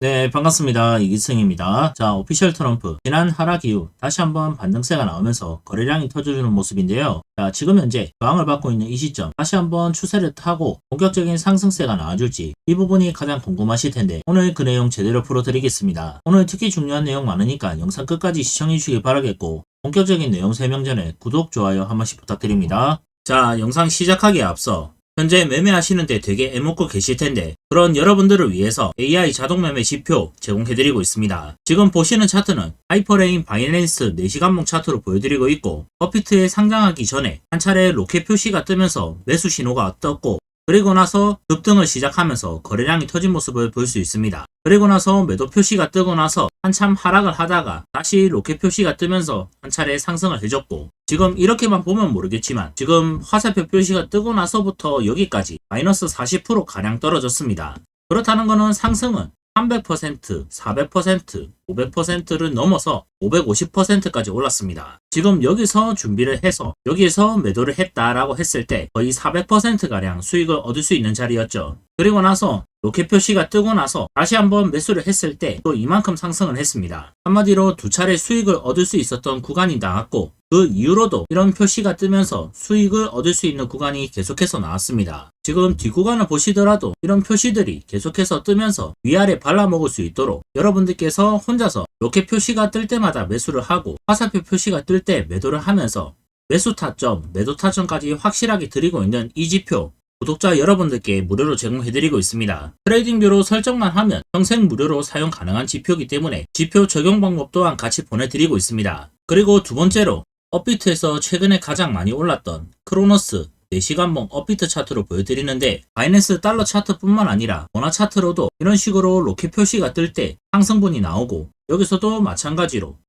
네, 반갑습니다. 이기승입니다. 자, 오피셜 트럼프. 지난 하락 이후 다시 한번 반등세가 나오면서 거래량이 터져주는 모습인데요. 자, 지금 현재 저항을 받고 있는 이 시점, 다시 한번 추세를 타고 본격적인 상승세가 나와줄지 이 부분이 가장 궁금하실 텐데 오늘 그 내용 제대로 풀어드리겠습니다. 오늘 특히 중요한 내용 많으니까 영상 끝까지 시청해주시기 바라겠고 본격적인 내용 설명 전에 구독, 좋아요 한 번씩 부탁드립니다. 자, 영상 시작하기에 앞서 현재 매매하시는데 되게 애먹고 계실 텐데 그런 여러분들을 위해서 AI 자동 매매 지표 제공해드리고 있습니다. 지금 보시는 차트는 하이퍼레인 바이낸스 4시간봉 차트로 보여드리고 있고 버피트에 상장하기 전에 한 차례 로켓 표시가 뜨면서 매수 신호가 떴고 그리고 나서 급등을 시작하면서 거래량이 터진 모습을 볼 수 있습니다. 그리고 나서 매도 표시가 뜨고 나서 한참 하락을 하다가 다시 로켓 표시가 뜨면서 한 차례 상승을 해줬고 지금 이렇게만 보면 모르겠지만 지금 화살표 표시가 뜨고 나서부터 여기까지 마이너스 40% 가량 떨어졌습니다. 그렇다는 것은 상승은 300%, 400%, 500%를 넘어서 550%까지 올랐습니다. 지금 여기서 준비를 해서 여기서 매도를 했다라고 했을 때 거의 400%가량 수익을 얻을 수 있는 자리였죠. 그리고 나서 로켓 표시가 뜨고 나서 다시 한번 매수를 했을 때 또 이만큼 상승을 했습니다. 한마디로 두 차례 수익을 얻을 수 있었던 구간이 나왔고 그 이후로도 이런 표시가 뜨면서 수익을 얻을 수 있는 구간이 계속해서 나왔습니다. 지금 뒷구간을 보시더라도 이런 표시들이 계속해서 뜨면서 위아래 발라먹을 수 있도록 여러분들께서 혼자 서 로켓 표시가 뜰 때마다 매수를 하고 화살표 표시가 뜰 때 매도를 하면서 매수 타점, 매도 타점까지 확실하게 드리고 있는 이 지표 구독자 여러분들께 무료로 제공해드리고 있습니다. 트레이딩뷰로 설정만 하면 평생 무료로 사용 가능한 지표이기 때문에 지표 적용 방법 또한 같이 보내드리고 있습니다. 그리고 두 번째로 업비트에서 최근에 가장 많이 올랐던 크로노스 4시간봉 업비트 차트로 보여드리는데 바이낸스 달러 차트뿐만 아니라 원화 차트로도 이런 식으로 로켓 표시가 뜰 때 상승분이 나오고 여기서도 마찬가지로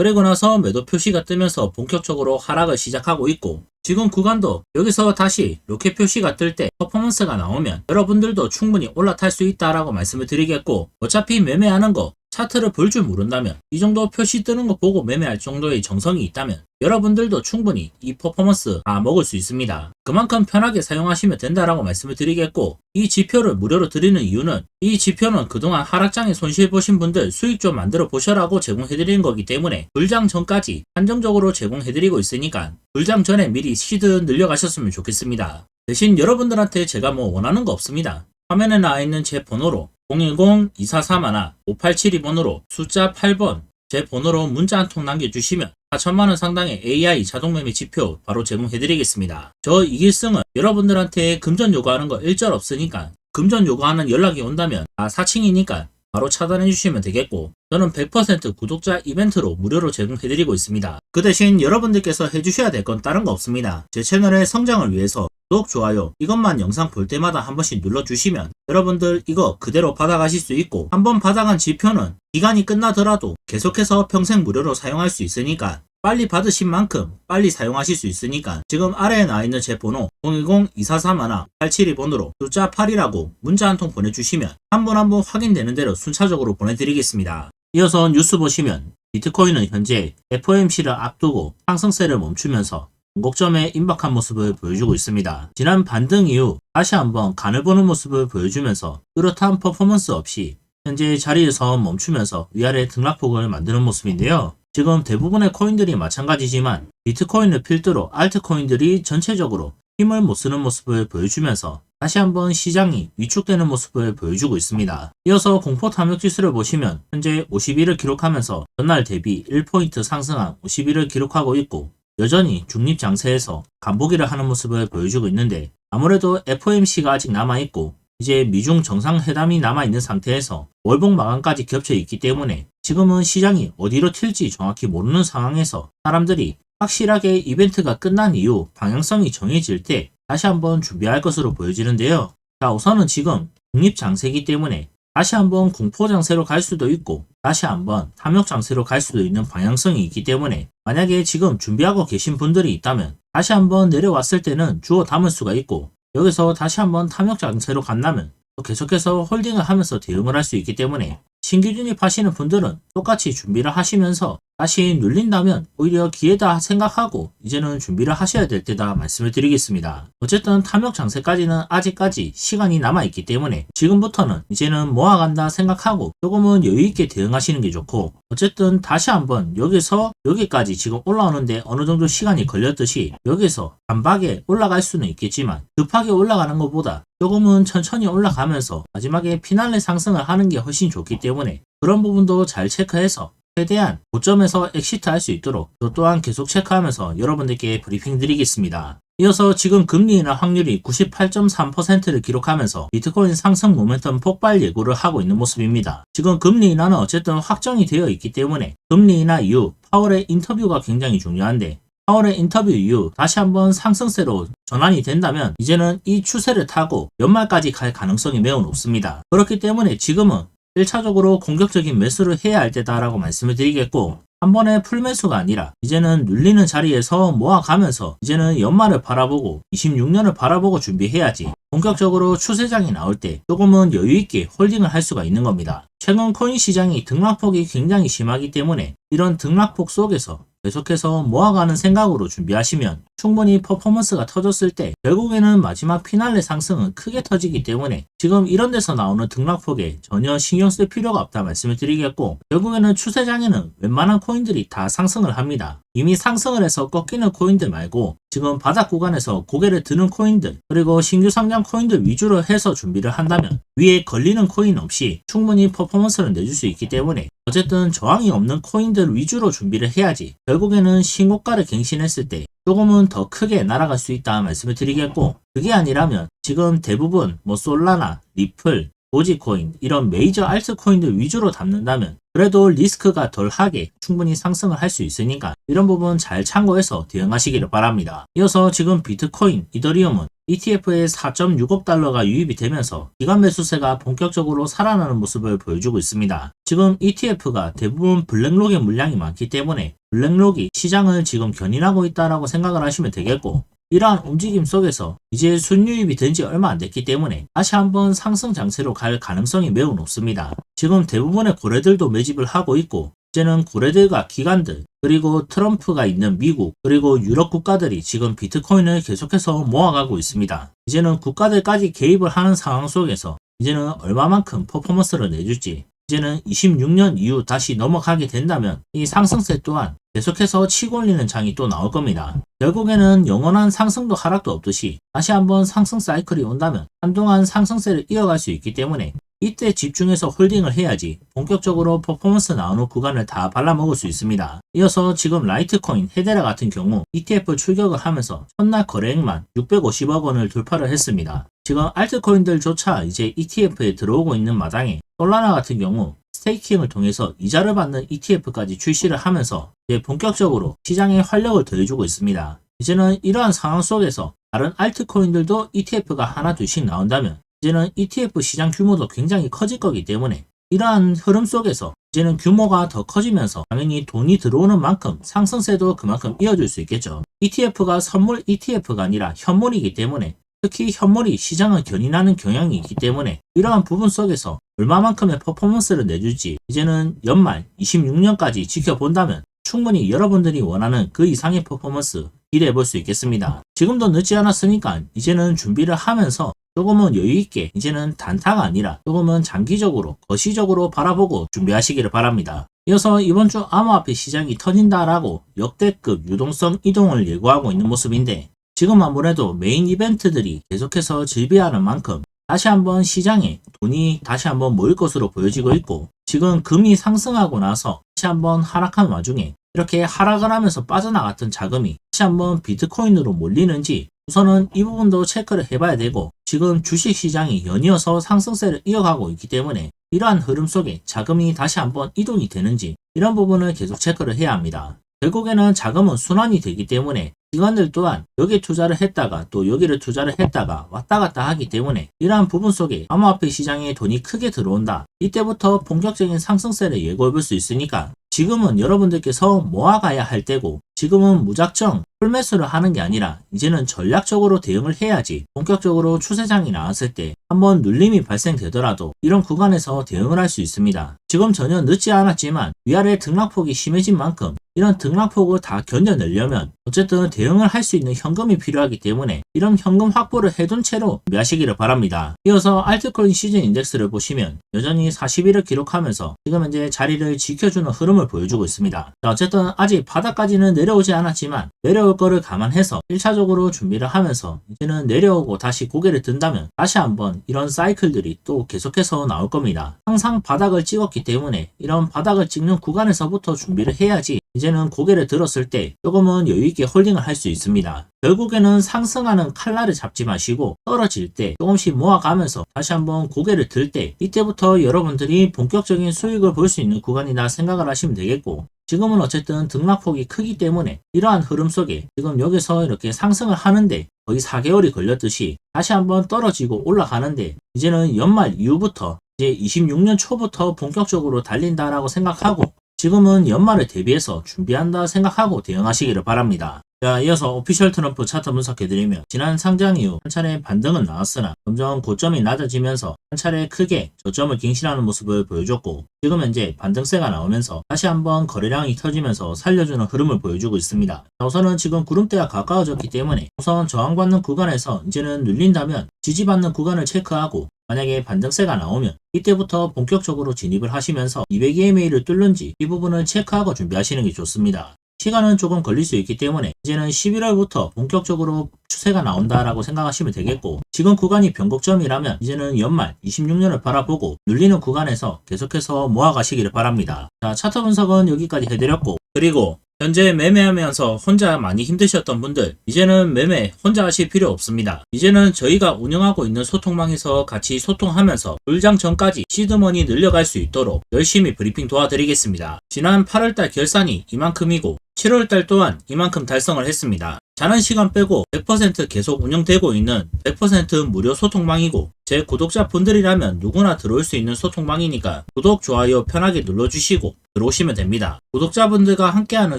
그리고 나서 매도 표시가 뜨면서 본격적으로 하락을 시작하고 있고 지금 구간도 여기서 다시 로켓 표시가 뜰 때 퍼포먼스가 나오면 여러분들도 충분히 올라탈 수 있다라고 말씀을 드리겠고 어차피 매매하는 거 차트를 볼 줄 모른다면 이 정도 표시 뜨는 거 보고 매매할 정도의 정성이 있다면 여러분들도 충분히 이 퍼포먼스 다 먹을 수 있습니다. 그만큼 편하게 사용하시면 된다라고 말씀을 드리겠고 이 지표를 무료로 드리는 이유는 이 지표는 그동안 하락장에 손실 보신 분들 수익 좀 만들어 보셔라고 제공해드리는 거기 때문에 불장 전까지 한정적으로 제공해드리고 있으니까 불장 전에 미리 시드 늘려가셨으면 좋겠습니다. 대신 여러분들한테 제가 뭐 원하는 거 없습니다. 화면에 나와 있는 제 번호로 010-2431-5872번으로 숫자 8번 제 번호로 문자 한 통 남겨주시면 4천만원 상당의 AI 자동매매 지표 바로 제공해드리겠습니다. 저 이길승은 여러분들한테 금전 요구하는 거 일절 없으니까 금전 요구하는 연락이 온다면 다 사칭이니까 바로 차단해 주시면 되겠고 저는 100% 구독자 이벤트로 무료로 제공해드리고 있습니다. 그 대신 여러분들께서 해주셔야 될 건 다른 거 없습니다. 제 채널의 성장을 위해서 구독, 좋아요 이것만 영상 볼 때마다 한 번씩 눌러주시면 여러분들 이거 그대로 받아가실 수 있고 한번 받아간 지표는 기간이 끝나더라도 계속해서 평생 무료로 사용할 수 있으니까 빨리 받으신 만큼 빨리 사용하실 수 있으니까 지금 아래에 나와 있는 제 번호 010-2431-872번으로 숫자 8이라고 문자 한 통 보내주시면 한번한번 확인되는 대로 순차적으로 보내드리겠습니다. 이어서 뉴스 보시면 비트코인은 현재 FOMC를 앞두고 상승세를 멈추면서 공곡점에 임박한 모습을 보여주고 있습니다. 지난 반등 이후 다시 한번 간을 보는 모습을 보여주면서 뚜렷한 퍼포먼스 없이 현재 자리에서 멈추면서 위아래 등락폭을 만드는 모습인데요. 지금 대부분의 코인들이 마찬가지지만 비트코인을 필두로 알트코인들이 전체적으로 힘을 못 쓰는 모습을 보여주면서 다시 한번 시장이 위축되는 모습을 보여주고 있습니다. 이어서 공포 탐욕 지수를 보시면 현재 51을 기록하면서 전날 대비 1포인트 상승한 51을 기록하고 있고 여전히 중립 장세에서 간보기를 하는 모습을 보여주고 있는데 아무래도 FOMC가 아직 남아있고 이제 미중 정상회담이 남아있는 상태에서 월봉 마감까지 겹쳐 있기 때문에 지금은 시장이 어디로 튈지 정확히 모르는 상황에서 사람들이 확실하게 이벤트가 끝난 이후 방향성이 정해질 때 다시 한번 준비할 것으로 보여지는데요. 자, 우선은 지금 중립 장세기 때문에 다시 한번 공포 장세로 갈 수도 있고 다시 한번 탐욕 장세로 갈 수도 있는 방향성이 있기 때문에 만약에 지금 준비하고 계신 분들이 있다면 다시 한번 내려왔을 때는 주워 담을 수가 있고 여기서 다시 한번 탐욕 장세로 간다면 또 계속해서 홀딩을 하면서 대응을 할 수 있기 때문에 신규 진입하시는 분들은 똑같이 준비를 하시면서 다시 눌린다면 오히려 기회다 생각하고 이제는 준비를 하셔야 될 때다 말씀을 드리겠습니다. 어쨌든 탐욕 장세까지는 아직까지 시간이 남아있기 때문에 지금부터는 이제는 모아간다 생각하고 조금은 여유있게 대응하시는 게 좋고 어쨌든 다시 한번 여기서 여기까지 지금 올라오는데 어느 정도 시간이 걸렸듯이 여기서 단박에 올라갈 수는 있겠지만 급하게 올라가는 것보다 조금은 천천히 올라가면서 마지막에 피날레 상승을 하는 게 훨씬 좋기 때문에 그런 부분도 잘 체크해서 최대한 고점에서 엑시트 할 수 있도록 또 또한 계속 체크하면서 여러분들께 브리핑 드리겠습니다. 이어서 지금 금리 인하 확률이 98.3%를 기록하면서 비트코인 상승 모멘텀 폭발 예고를 하고 있는 모습입니다. 지금 금리 인하는 어쨌든 확정이 되어 있기 때문에 금리 인하 이후 파월의 인터뷰가 굉장히 중요한데 파월의 인터뷰 이후 다시 한번 상승세로 전환이 된다면 이제는 이 추세를 타고 연말까지 갈 가능성이 매우 높습니다. 그렇기 때문에 지금은 1차적으로 공격적인 매수를 해야 할 때다라고 말씀을 드리겠고 한 번에 풀매수가 아니라 이제는 눌리는 자리에서 모아가면서 이제는 연말을 바라보고 26년을 바라보고 준비해야지 본격적으로 추세장이 나올 때 조금은 여유있게 홀딩을 할 수가 있는 겁니다. 최근 코인 시장이 등락폭이 굉장히 심하기 때문에 이런 등락폭 속에서 계속해서 모아가는 생각으로 준비하시면 충분히 퍼포먼스가 터졌을 때 결국에는 마지막 피날레 상승은 크게 터지기 때문에 지금 이런 데서 나오는 등락폭에 전혀 신경 쓸 필요가 없다 말씀을 드리겠고 결국에는 추세장에는 웬만한 코인들이 다 상승을 합니다. 이미 상승을 해서 꺾이는 코인들 말고 지금 바닥 구간에서 고개를 드는 코인들 그리고 신규 상장 코인들 위주로 해서 준비를 한다면 위에 걸리는 코인 없이 충분히 퍼포먼스를 내줄 수 있기 때문에 어쨌든 저항이 없는 코인들 위주로 준비를 해야지 결국에는 신고가를 갱신했을 때 조금은 더 크게 날아갈 수 있다 말씀을 드리겠고 그게 아니라면 지금 대부분 뭐 솔라나 리플 도지코인 이런 메이저 알트코인들 위주로 담는다면 그래도 리스크가 덜하게 충분히 상승을 할 수 있으니까 이런 부분 잘 참고해서 대응하시기를 바랍니다. 이어서 지금 비트코인, 이더리움은 ETF에 4.6억 달러가 유입이 되면서 기간 매수세가 본격적으로 살아나는 모습을 보여주고 있습니다. 지금 ETF가 대부분 블랙록의 물량이 많기 때문에 블랙록이 시장을 지금 견인하고 있다라고 생각을 하시면 되겠고 이러한 움직임 속에서 이제 순유입이 된 지 얼마 안 됐기 때문에 다시 한번 상승 장세로 갈 가능성이 매우 높습니다. 지금 대부분의 고래들도 매집을 하고 있고 이제는 고래들과 기관들 그리고 트럼프가 있는 미국 그리고 유럽 국가들이 지금 비트코인을 계속해서 모아가고 있습니다. 이제는 국가들까지 개입을 하는 상황 속에서 이제는 얼마만큼 퍼포먼스를 내줄지 이제는 26년 이후 다시 넘어가게 된다면 이 상승세 또한 계속해서 치고 올리는 장이 또 나올 겁니다. 결국에는 영원한 상승도 하락도 없듯이 다시 한번 상승 사이클이 온다면 한동안 상승세를 이어갈 수 있기 때문에 이때 집중해서 홀딩을 해야지 본격적으로 퍼포먼스 나오는 구간을 다 발라먹을 수 있습니다. 이어서 지금 라이트코인 헤데라 같은 경우 ETF 출격을 하면서 첫날 거래액만 650억 원을 돌파를 했습니다. 지금 알트코인들조차 이제 ETF에 들어오고 있는 마당에 솔라나 같은 경우 스테이킹을 통해서 이자를 받는 ETF까지 출시를 하면서 이제 본격적으로 시장에 활력을 더해주고 있습니다. 이제는 이러한 상황 속에서 다른 알트코인들도 ETF가 하나 둘씩 나온다면 이제는 ETF 시장 규모도 굉장히 커질 거기 때문에 이러한 흐름 속에서 이제는 규모가 더 커지면서 당연히 돈이 들어오는 만큼 상승세도 그만큼 이어질 수 있겠죠. ETF가 선물 ETF가 아니라 현물이기 때문에 특히 현물이 시장을 견인하는 경향이 있기 때문에 이러한 부분 속에서 얼마만큼의 퍼포먼스를 내줄지 이제는 연말 26년까지 지켜본다면 충분히 여러분들이 원하는 그 이상의 퍼포먼스 기대해 볼 수 있겠습니다. 지금도 늦지 않았으니까 이제는 준비를 하면서 조금은 여유있게 이제는 단타가 아니라 조금은 장기적으로 거시적으로 바라보고 준비하시기를 바랍니다. 이어서 이번 주 암호화폐 시장이 터진다라고 역대급 유동성 이동을 예고하고 있는 모습인데 지금 아무래도 메인 이벤트들이 계속해서 즐비하는 만큼 다시 한번 시장에 돈이 다시 한번 모일 것으로 보여지고 있고 지금 금이 상승하고 나서 다시 한번 하락한 와중에 이렇게 하락을 하면서 빠져나갔던 자금이 다시 한번 비트코인으로 몰리는지 우선은 이 부분도 체크를 해봐야 되고 지금 주식 시장이 연이어서 상승세를 이어가고 있기 때문에 이러한 흐름 속에 자금이 다시 한번 이동이 되는지 이런 부분을 계속 체크를 해야 합니다. 결국에는 자금은 순환이 되기 때문에 기관들 또한 여기에 투자를 했다가 또 여기를 투자를 했다가 왔다 갔다 하기 때문에 이러한 부분 속에 암호화폐 시장에 돈이 크게 들어온다. 이때부터 본격적인 상승세를 예고해 볼 수 있으니까 지금은 여러분들께서 모아가야 할 때고 지금은 무작정 풀매수를 하는 게 아니라 이제는 전략적으로 대응을 해야지 본격적으로 추세장이 나왔을 때 한번 눌림이 발생되더라도 이런 구간에서 대응을 할 수 있습니다. 지금 전혀 늦지 않았지만 위아래 등락폭이 심해진 만큼 이런 등락폭을 다 견뎌내려면 어쨌든 대응을 할 수 있는 현금이 필요하기 때문에 이런 현금 확보를 해둔 채로 매하시기를 바랍니다. 이어서 알트코인 시즌 인덱스를 보시면 여전히 41을 기록하면서 지금 현재 자리를 지켜주는 흐름을 보여주고 있습니다. 자, 어쨌든 아직 바닥까지는 내려오지 않았지만 내려 올 거를 감안해서 1차적으로 준비를 하면서 이제는 내려오고 다시 고개를 든다면 다시 한번 이런 사이클들이 또 계속해서 나올 겁니다. 항상 바닥을 찍었기 때문에 이런 바닥을 찍는 구간에서부터 준비를 해야지 이제는 고개를 들었을 때 조금은 여유있게 홀딩을 할 수 있습니다. 결국에는 상승하는 칼날을 잡지 마시고 떨어질 때 조금씩 모아가면서 다시 한번 고개를 들 때 이때부터 여러분들이 본격적인 수익을 볼 수 있는 구간이다 생각을 하시면 되겠고 지금은 어쨌든 등락폭이 크기 때문에 이러한 흐름 속에 지금 여기서 이렇게 상승을 하는데 거의 4개월이 걸렸듯이 다시 한번 떨어지고 올라가는데 이제는 연말 이후부터 이제 26년 초부터 본격적으로 달린다라고 생각하고 지금은 연말을 대비해서 준비한다 생각하고 대응하시기를 바랍니다. 자, 이어서 오피셜 트럼프 차트 분석해드리면 지난 상장 이후 한 차례 반등은 나왔으나 점점 고점이 낮아지면서 한 차례 크게 저점을 갱신하는 모습을 보여줬고 지금 현재 반등세가 나오면서 다시 한번 거래량이 터지면서 살려주는 흐름을 보여주고 있습니다. 자, 우선은 지금 구름대가 가까워졌기 때문에 우선 저항받는 구간에서 이제는 눌린다면 지지받는 구간을 체크하고 만약에 반등세가 나오면 이때부터 본격적으로 진입을 하시면서 200EMA를 뚫는지 이 부분을 체크하고 준비하시는 게 좋습니다. 시간은 조금 걸릴 수 있기 때문에 이제는 11월부터 본격적으로 추세가 나온다라고 생각하시면 되겠고 지금 구간이 변곡점이라면 이제는 연말 26년을 바라보고 눌리는 구간에서 계속해서 모아가시기를 바랍니다. 자 차트 분석은 여기까지 해드렸고 그리고 현재 매매하면서 혼자 많이 힘드셨던 분들 이제는 매매 혼자 하실 필요 없습니다. 이제는 저희가 운영하고 있는 소통망에서 같이 소통하면서 불장 전까지 시드머니 늘려갈 수 있도록 열심히 브리핑 도와드리겠습니다. 지난 8월달 결산이 이만큼이고 7월달 또한 이만큼 달성을 했습니다. 자는 시간 빼고 100% 계속 운영되고 있는 100% 무료 소통망이고 제 구독자 분들이라면 누구나 들어올 수 있는 소통망이니까 구독, 좋아요 편하게 눌러주시고 들어오시면 됩니다. 구독자분들과 함께하는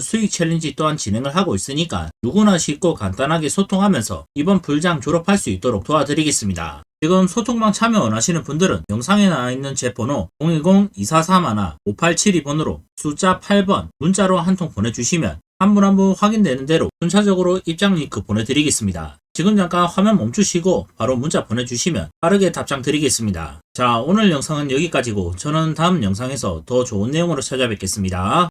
수익 챌린지 또한 진행을 하고 있으니까 누구나 쉽고 간단하게 소통하면서 이번 불장 졸업할 수 있도록 도와드리겠습니다. 지금 소통방 참여 원하시는 분들은 영상에 나와 있는 제 번호 010-2431-5872번으로 숫자 8번 문자로 한 통 보내주시면 한 분 한 분 확인되는 대로 순차적으로 입장 링크 보내드리겠습니다. 지금 잠깐 화면 멈추시고 바로 문자 보내주시면 빠르게 답장 드리겠습니다. 자 오늘 영상은 여기까지고 저는 다음 영상에서 더 좋은 내용으로 찾아뵙겠습니다.